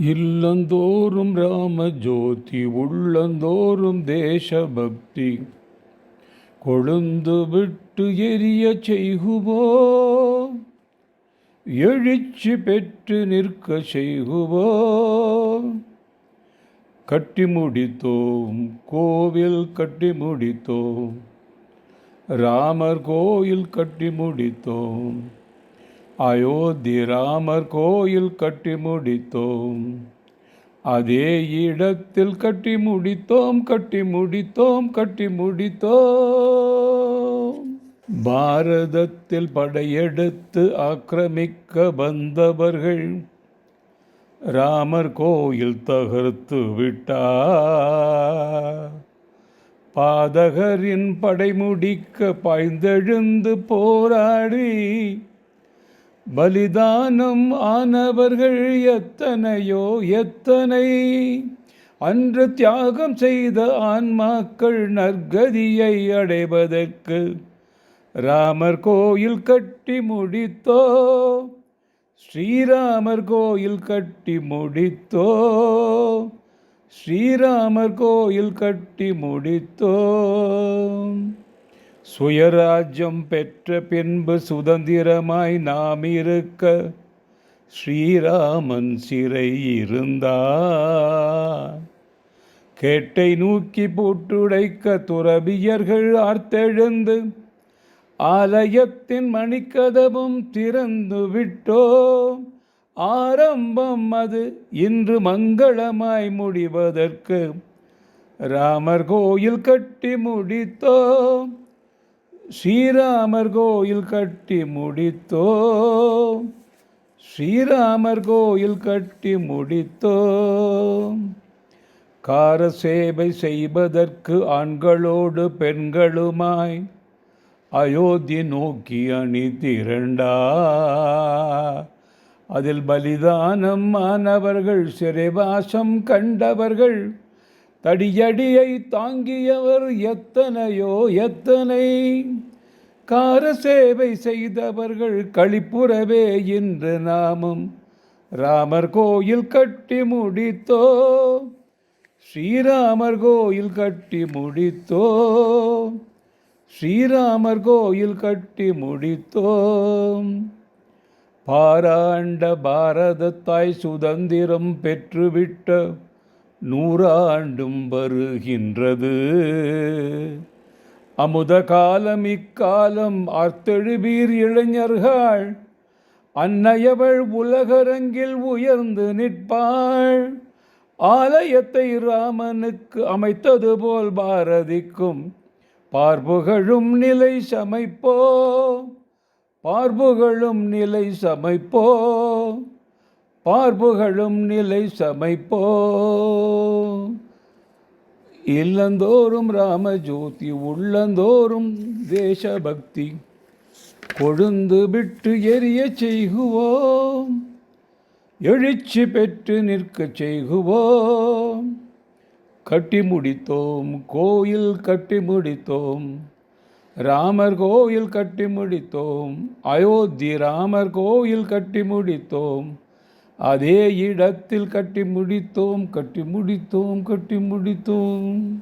இல்லந்தோறும் ராம ஜோதி உள்ளந்தோறும் தேசபக்தி. கொழுந்து விட்டு எரிய செய்குவோம் எழுச்சி பெற்று நிற்க செய்குவோம். கட்டி முடித்தோம் கோவில் கட்டி முடித்தோம் ராமர் கோயில் கட்டி முடித்தோம் அயோத்தி ராமர் கோயில் கட்டி முடித்தோம். அதே இடத்தில் கட்டி முடித்தோம் கட்டி முடித்தோம் கட்டி முடித்தோம். பாரதத்தில் படையெடுத்து ஆக்கிரமிக்க வந்தவர்கள் ராமர் கோயில் தகர்த்து விட்டார். பாதகரின் படை முடிக்க பாய்ந்தெழுந்து போராடி பலிதானம் ஆனவர்கள் எத்தனையோ எத்தனை? அன்று தியாகம் செய்த ஆன்மாக்கள் நற்கதியை அடைவதற்கு ராமர் கோயில் கட்டி முடித்தோ? ஸ்ரீராமர் கோயில் கட்டி முடித்தோ? ஸ்ரீராமர் கோயில் கட்டி முடித்தோ? சுயராஜ்யம் பெற்ற பின்பு சுதந்திரமாய் நாம் இருக்க ஸ்ரீராமன் சிறை இருந்தா கேட்டை நூக்கி போட்டுடைக்க துறவியர்கள் ஆர்த்தெழுந்து ஆலயத்தின் மணிக்கதவும் திறந்து விட்டோம். ஆரம்பம் அது இன்று மங்களமாய் முடிவதற்கு ராமர் கோயில் கட்டி முடித்தோம். ஸ்ரீராமர் கோயில் கட்டி முடித்தோ? ஸ்ரீராமர் கோயில் கட்டி முடித்தோ? கார சேவை செய்வதற்கு ஆண்களோடு பெண்களுமாய் அயோத்தி நோக்கி அணி திரண்டா? அதில் பலிதானம் மாணவர்கள் சிறைவாசம் கண்டவர்கள் தடியடியை தாங்கியவர் எத்தனையோ எத்தனை? கார சேவை செய்தவர்கள் களிப்புறவே இன்று நாமும். ராமர் கோயில் கட்டி முடித்தோ? ஸ்ரீராமர் கோயில் கட்டி முடித்தோ? ஸ்ரீராமர் கோயில் கட்டி முடித்தோம் பாராண்ட பாரதத்தாய் சுதந்திரம் பெற்றுவிட்ட நூறாண்டும் வருகின்றது. அமுத காலம் இக்காலம் ஆர்த்தெழுவீர் இளைஞர்கள். அன்னையவள் உலகரங்கில் உயர்ந்து நிற்பாள். ஆலயத்தை ராமனுக்கு அமைத்தது போல் பாரதிக்கும். பார்புகழும் நிலை சமைப்போ பார்புகழும் நிலை சமைப்போ பார்ப்புகளும் நிலை சமைப்போ. இல்லந்தோறும் ராமஜோதி உள்ளந்தோறும் தேசபக்தி. கொழுந்து விட்டு எரிய செய்குவோம். எழுச்சி பெற்று நிற்க செய்குவோம். கட்டி முடித்தோம் கோயில் கட்டி முடித்தோம். ராமர் கோயில் கட்டி முடித்தோம். அயோத்தி ராமர் கோயில் கட்டி முடித்தோம். அதே இடத்தில் கட்டி முடித்தோம் கட்டி முடித்தோம் கட்டி முடித்தோம்.